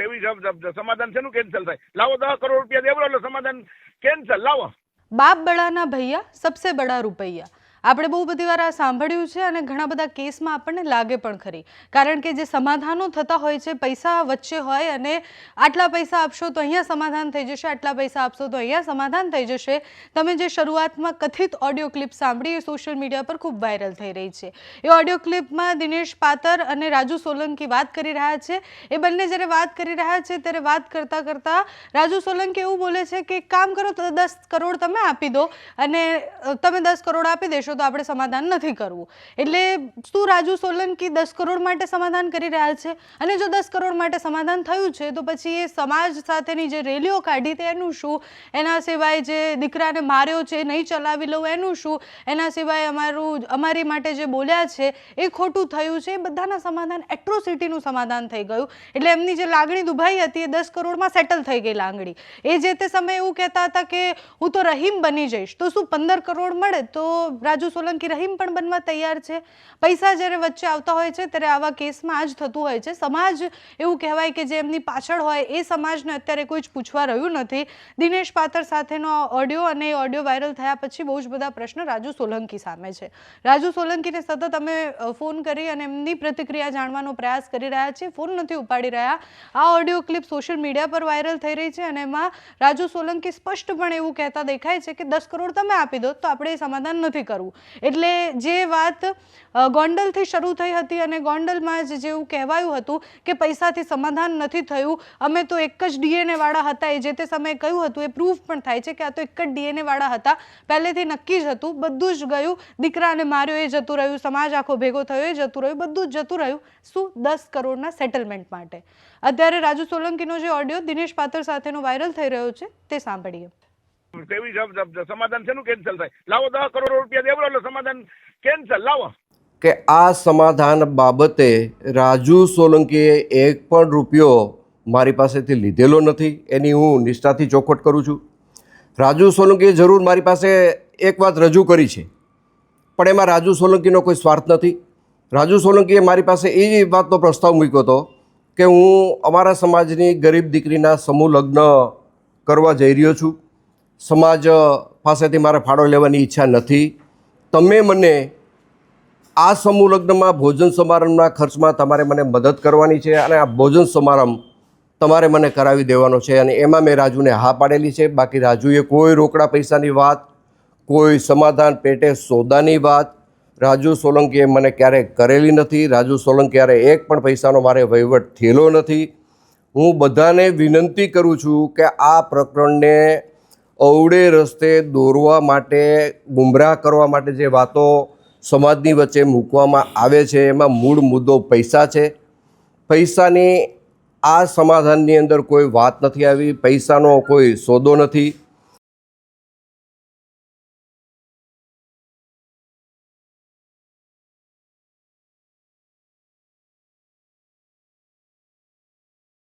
તેવી સમાધાન શેનું કેન્સલ થાય? લાવો દસ કરોડ રૂપિયા દેવડો એટલે સમાધાન કેન્સલ લાવો. બાપ બડાના ભૈયા, સબસે બડા રૂપૈયા. આપણે બહુ બધી વાર આ સાંભળ્યું છે અને ઘણા બધા કેસમાં આપણને લાગે પણ ખરી. કારણ કે જે સમાધાનો થતા હોય છે, પૈસા વચ્ચે હોય અને આટલા પૈસા આપશો તો અહીંયા સમાધાન થઈ જશે, આટલા પૈસા આપશો તો અહીંયા સમાધાન થઈ જશે. તમે જે શરૂઆતમાં કથિત ઓડિયો ક્લિપ સાંભળી એ સોશિયલ મીડિયા પર ખૂબ વાયરલ થઈ રહી છે. એ ઓડિયો ક્લિપમાં દિનેશ પાતર અને રાજુ સોલંકી વાત કરી રહ્યા છે. એ બંને જ્યારે વાત કરી રહ્યા છે ત્યારે વાત કરતાં કરતાં રાજુ સોલંકી એવું બોલે છે કે, કામ કરો તો દસ કરોડ તમે આપી દો અને તમે દસ કરોડ આપી દેશો તો આપણે સમાધાન નથી કરવું. એટલે શું રાજુ સોલંકી દસ કરોડ માટે સમાધાન કરી રહ્યા છે? અને જો દસ કરોડ માટે સમાધાન થયું છે, તો પછી એ સમાજ સાથેની જે રેલીઓ કાઢી તે એનું શું? એના સિવાય જે દીકરાને માર્યો છે, નહીં ચલાવી લઉં, એનું શું? એના સિવાય અમારું, અમારી માટે જે બોલ્યા છે, એ ખોટું થયું છે, એ બધાના સમાધાન એટ્રોસિટીનું સમાધાન થઈ ગયું. એટલે એમની જે લાગણી દુભાઈ હતી, એ દસ કરોડમાં સેટલ થઈ ગઈ લાગણી. એ જે તે સમયે એવું કહેતા હતા કે, હું તો રહીમ બની જઈશ. તો શું પંદર કરોડ મળે? તો રાજુ સોલંકી રહીમ પણ બનવા તૈયાર છે. પૈસા જ્યારે વચ્ચે આવતા હોય છે, ત્યારે આવા કેસમાં આ જ થતું હોય છે. સમાજ એવું કહેવાય કે જે એમની પાછળ હોય, એ સમાજને અત્યારે કોઈ જ પૂછવા રહ્યું નથી. દિનેશ પાતર સાથેનો ઓડિયો અને એ ઓડિયો વાયરલ થયા પછી બહુ જ બધા પ્રશ્ન રાજુ સોલંકી સામે છે. રાજુ સોલંકીને સતત અમે ફોન કરી અને એમની પ્રતિક્રિયા જાણવાનો પ્રયાસ કરી રહ્યા છીએ. ફોન નથી ઉપાડી રહ્યા. આ ઓડિયો ક્લિપ સોશિયલ મીડિયા પર વાયરલ થઈ રહી છે અને એમાં રાજુ સોલંકી સ્પષ્ટપણે એવું કહેતા દેખાય છે કે દસ કરોડ તમે આપી દો, તો આપણે એ સમાધાન નથી કરવું. એટલે જે વાત ગોંડલથી શરૂ થઈ હતી અને ગોંડલમાં જ જેવું કહેવાયું હતું કે પૈસાથી સમાધાન નથી થયું, અમે તો એક જ ડીએનએ વાળા હતા, એ જે તે સમયે કહ્યું હતું, એ પ્રૂફ પણ થાય છે કે આ તો એક જ ડીએનએ વાળા હતા, પહેલેથી નક્કી જ હતું, બધું જ ગયું, દીકરાને માર્યો એ જતું રહ્યું, સમાજ આખો ભેગો થયો એ જતું રહ્યું, બધું જ જતું રહ્યું, શું દસ કરોડના સેટલમેન્ટ માટે. અત્યારે રાજુ સોલંકીનો જે ઓડિયો દિનેશ પાત્ર સાથેનો વાયરલ થઈ રહ્યો છે, તે સાંભળીએ. તેવી સમાધાન શેનું કેન્સલ થાય? લાવો દસ કરોડ રૂપિયા દેવડો એટલે સમાધાન કેન્સલ લાવો. કે આ સમાધાન બાબતે રાજુ સોલંકીએ એક પણ રૂપિયો મારી પાસેથી લીધેલો નથી. એની હું નિષ્ઠાથી ચોખવટ કરું છું. રાજુ સોલંકીએ જરૂર મારી પાસે એક વાત રજૂ કરી છે. પણ એમાં રાજુ સોલંકીનો કોઈ સ્વાર્થ નથી. રાજુ સોલંકીએ મારી પાસે એ વાતનો પ્રસ્તાવ મૂક્યો હતો કે હું અમારા સમાજની ગરીબ દીકરીના સમૂહ લગ્ન કરવા જઈ રહ્યો છું. સમાજ પાસેથી મારે ફાળો લેવાની ઈચ્છા નથી. તમે મને આ સમૂહ લગ્નમાં ભોજન સમારંભના ખર્ચમાં તમારે મને મદદ કરવાની છે અને આ ભોજન સમારંભ તમારે મને કરાવી દેવાનો છે અને એમાં મેં રાજુને હા પાડેલી છે. બાકી રાજુએ કોઈ રોકડા પૈસાની વાત, કોઈ સમાધાન પેટે સોદાની વાત, રાજુ સોલંકીએ મને ક્યારેય કરેલી નથી. રાજુ સોલંકી ક્યારે એક પણ પૈસાનો મારે વહીવટ થયેલો નથી. હું બધાને વિનંતી કરું છું કે આ પ્રકરણને અવળે રસ્તે દોરવા માટે ગુમરાહ કરવા માટે જે વાતો સમાજની વચ્ચે મૂકવામાં આવે છે, એમાં મૂળ મુદ્દો પૈસા છે. પૈસાની આ સમાધાનની અંદર કોઈ વાત નથી આવી, પૈસાનો કોઈ સોદો નથી.